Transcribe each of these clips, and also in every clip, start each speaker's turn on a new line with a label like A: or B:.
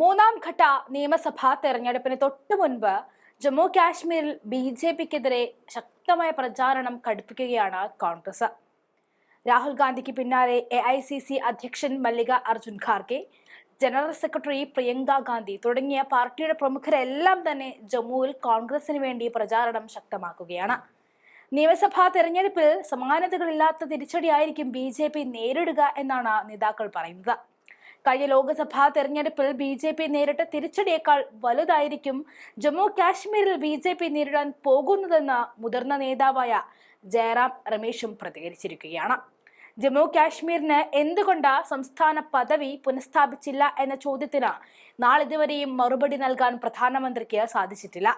A: മൂന്നാം ഘട്ട നിയമസഭാ തെരഞ്ഞെടുപ്പിന് തൊട്ടു മുൻപ് ജമ്മു കാശ്മീരിൽ ബി ജെ പിക്കെതിരെ ശക്തമായ പ്രചാരണം കടുപ്പിക്കുകയാണ് കോൺഗ്രസ്. രാഹുൽ ഗാന്ധിക്ക് പിന്നാലെ എ ഐ സി സി അധ്യക്ഷൻ മല്ലിക അർജുൻ ഖാർഗെ ജനറൽ സെക്രട്ടറി പ്രിയങ്ക ഗാന്ധി തുടങ്ങിയ പാർട്ടിയുടെ പ്രമുഖരെല്ലാം തന്നെ ജമ്മുവിൽ കോൺഗ്രസിന് വേണ്ടി പ്രചാരണം ശക്തമാക്കുകയാണ്. നിയമസഭാ തെരഞ്ഞെടുപ്പിൽ സമാനതകളില്ലാത്ത തിരിച്ചടിയായിരിക്കും ബി ജെ പി നേരിടുക എന്നാണ് നേതാക്കൾ പറയുന്നത്. കഴിഞ്ഞ ലോക്സഭാ തെരഞ്ഞെടുപ്പിൽ ബി ജെ പി നേരിട്ട തിരിച്ചടിയേക്കാൾ വലുതായിരിക്കും ജമ്മു കാശ്മീരിൽ ബി ജെ പി നേരിടാൻ പോകുന്നതെന്ന് മുതിർന്ന നേതാവായ ജയറാം രമേശും പ്രതികരിച്ചിരിക്കുകയാണ്. ജമ്മു കാശ്മീരിന് എന്തുകൊണ്ട് സംസ്ഥാന പദവി പുനഃസ്ഥാപിച്ചില്ല എന്ന ചോദ്യത്തിന് നാളിതുവരെയും മറുപടി നൽകാൻ പ്രധാനമന്ത്രിക്ക് സാധിച്ചിട്ടില്ല.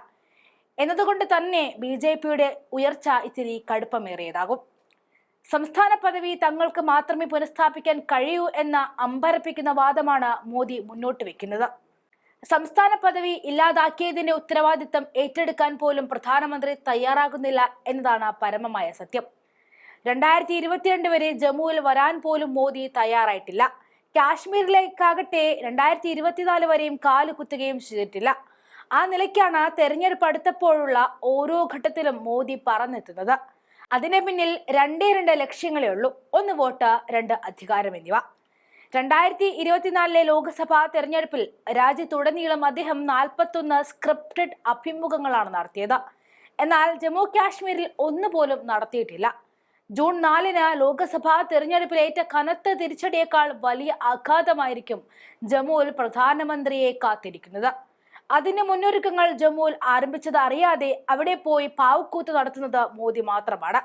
A: എന്നതുകൊണ്ട് തന്നെ ബി ജെ പിയുടെ ഉയർച്ച ഇത്തിരി കടുപ്പമേറിയതാകും. സംസ്ഥാന പദവി തങ്ങൾക്ക് മാത്രമേ പുനഃസ്ഥാപിക്കാൻ കഴിയൂ എന്ന അമ്പരപ്പിക്കുന്ന വാദമാണ് മോദി മുന്നോട്ട് വെക്കുന്നത്. സംസ്ഥാന പദവി ഇല്ലാതാക്കിയതിന്റെ ഉത്തരവാദിത്തം ഏറ്റെടുക്കാൻ പോലും പ്രധാനമന്ത്രി തയ്യാറാകുന്നില്ല എന്നതാണ് പരമമായ സത്യം. രണ്ടായിരത്തി ഇരുപത്തിരണ്ട് വരെ ജമ്മുവിൽ വരാൻ പോലും മോദി തയ്യാറായിട്ടില്ല. കാശ്മീരിലേക്കാകട്ടെ രണ്ടായിരത്തി ഇരുപത്തിനാല് വരെയും കാൽ കുത്തുകയും ചെയ്തിട്ടില്ല. ആ നിലയ്ക്കാണ് തെരഞ്ഞെടുപ്പ് അടുത്തപ്പോഴുള്ള ഓരോ ഘട്ടത്തിലും മോദി പറന്നെത്തുന്നത്. അതിന് പിന്നിൽ രണ്ടേ രണ്ട് ലക്ഷ്യങ്ങളേ ഉള്ളൂ. ഒന്ന് വോട്ട് രണ്ട് അധികാരം എന്നിവ. രണ്ടായിരത്തി ഇരുപത്തിനാലിലെ ലോക്സഭാ തെരഞ്ഞെടുപ്പിൽ രാജ്യത്തുടനീളം അദ്ദേഹം നാൽപ്പത്തൊന്ന് സ്ക്രിപ്റ്റഡ് അഭിമുഖങ്ങളാണ് നടത്തിയത്. എന്നാൽ ജമ്മു കാശ്മീരിൽ ഒന്നുപോലും നടത്തിയിട്ടില്ല. ജൂൺ നാലിന് ലോക്സഭാ തെരഞ്ഞെടുപ്പിലേറ്റ കനത്ത തിരിച്ചടിയേക്കാൾ വലിയ ആഘാതമായിരിക്കും ജമ്മുവിൽ പ്രധാനമന്ത്രിയെ കാത്തിരിക്കുന്നത്. അതിന്റെ മുന്നൊരുക്കങ്ങൾ ജമ്മുവിൽ ആരംഭിച്ചത് അറിയാതെ അവിടെ പോയി പാവക്കൂത്ത് നടത്തുന്നത് മോദി മാത്രമാണ്.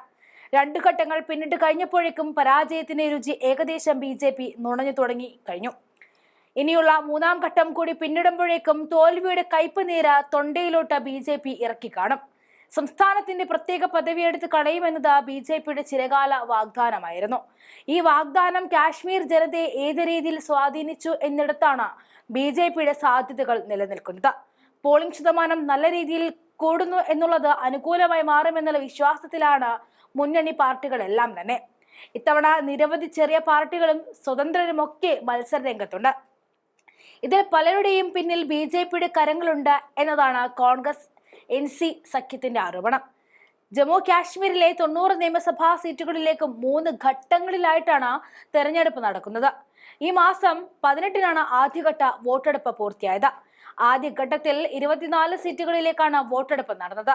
A: രണ്ടു ഘട്ടങ്ങൾ പിന്നിട്ട് കഴിഞ്ഞപ്പോഴേക്കും പരാജയത്തിന്റെ രുചി ഏകദേശം ബി ജെ പി നുണഞ്ഞു തുടങ്ങി കഴിഞ്ഞു. ഇനിയുള്ള മൂന്നാം ഘട്ടം കൂടി പിന്നിടുമ്പോഴേക്കും തോൽവിയുടെ കയ്പ് നീര തൊണ്ടയിലോട്ട് ബി ജെ പി ഇറക്കി കാണും. സംസ്ഥാനത്തിന്റെ പ്രത്യേക പദവി എടുത്ത് കളയുമെന്നത് ബി ജെ പിയുടെ ചിരകാല വാഗ്ദാനമായിരുന്നു. ഈ വാഗ്ദാനം കാശ്മീർ ജനതയെ ഏത് രീതിയിൽ സ്വാധീനിച്ചു എന്നിടത്താണ് ബി ജെ പിയുടെ സാധ്യതകൾ നിലനിൽക്കുന്നത്. പോളിംഗ് ശതമാനം നല്ല രീതിയിൽ കൂടുന്നു എന്നുള്ളത് അനുകൂലമായി മാറുമെന്നുള്ള വിശ്വാസത്തിലാണ് മുന്നണി പാർട്ടികളെല്ലാം തന്നെ. ഇത്തവണ നിരവധി ചെറിയ പാർട്ടികളും സ്വതന്ത്രരുമൊക്കെ മത്സര രംഗത്തുണ്ട്. ഇതിൽ പലരുടെയും പിന്നിൽ ബി ജെ പിയുടെ കരങ്ങളുണ്ട് എന്നതാണ് കോൺഗ്രസ് എൻ സി സഖ്യത്തിന്റെ ആരോപണം. ജമ്മു കാശ്മീരിലെ തൊണ്ണൂറ് നിയമസഭാ സീറ്റുകളിലേക്ക് മൂന്ന് ഘട്ടങ്ങളിലായിട്ടാണ് തെരഞ്ഞെടുപ്പ് നടക്കുന്നത്. ഈ മാസം പതിനെട്ടിനാണ് ആദ്യഘട്ട വോട്ടെടുപ്പ് പൂർത്തിയായത്. ആദ്യഘട്ടത്തിൽ ഇരുപത്തിനാല് സീറ്റുകളിലേക്കാണ് വോട്ടെടുപ്പ് നടന്നത്.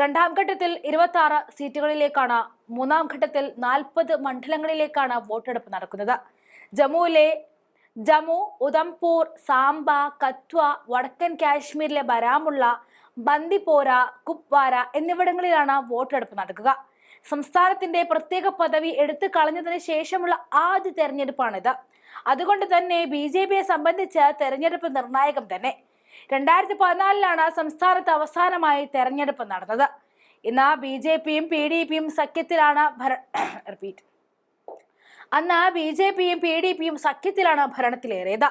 A: രണ്ടാം ഘട്ടത്തിൽ ഇരുപത്തി ആറ് സീറ്റുകളിലേക്കാണ് മൂന്നാം ഘട്ടത്തിൽ നാൽപ്പത് മണ്ഡലങ്ങളിലേക്കാണ് വോട്ടെടുപ്പ് നടക്കുന്നത്. ജമ്മുവിലെ ജമ്മു ഉദംപൂർ സാംബ കത്വ വടക്കൻ കാശ്മീരിലെ ബരാമുള്ള ബന്ദിപ്പോര കുപ്വാര എന്നിവിടങ്ങളിലാണ് വോട്ടെടുപ്പ് നടക്കുക. സംസ്ഥാനത്തിന്റെ പ്രത്യേക പദവി എടുത്തു കളഞ്ഞതിന് ശേഷമുള്ള ആദ്യ തെരഞ്ഞെടുപ്പാണിത്. അതുകൊണ്ട് തന്നെ ബി ജെ പിയെ സംബന്ധിച്ച് തെരഞ്ഞെടുപ്പ് നിർണായകം തന്നെ. രണ്ടായിരത്തി പതിനാലിലാണ് സംസ്ഥാനത്ത് അവസാനമായി തെരഞ്ഞെടുപ്പ് നടന്നത്. ഇന്ന് ബി ജെ പിയും പി ഡി പിയും സഖ്യത്തിലാണ് റിപ്പീറ്റ് അന്ന് ബി ജെ പിയും പി ഡി പിയും സഖ്യത്തിലാണ് ഭരണത്തിലേറിയത്.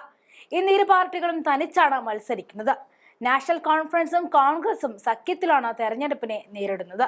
A: ഇന്ന് ഇരു പാർട്ടികളും തനിച്ചാണ് മത്സരിക്കുന്നത്. നാഷണൽ കോൺഫറൻസും കോൺഗ്രസും സഖ്യത്തിലാണ് തെരഞ്ഞെടുപ്പിനെ നേരിടുന്നത്.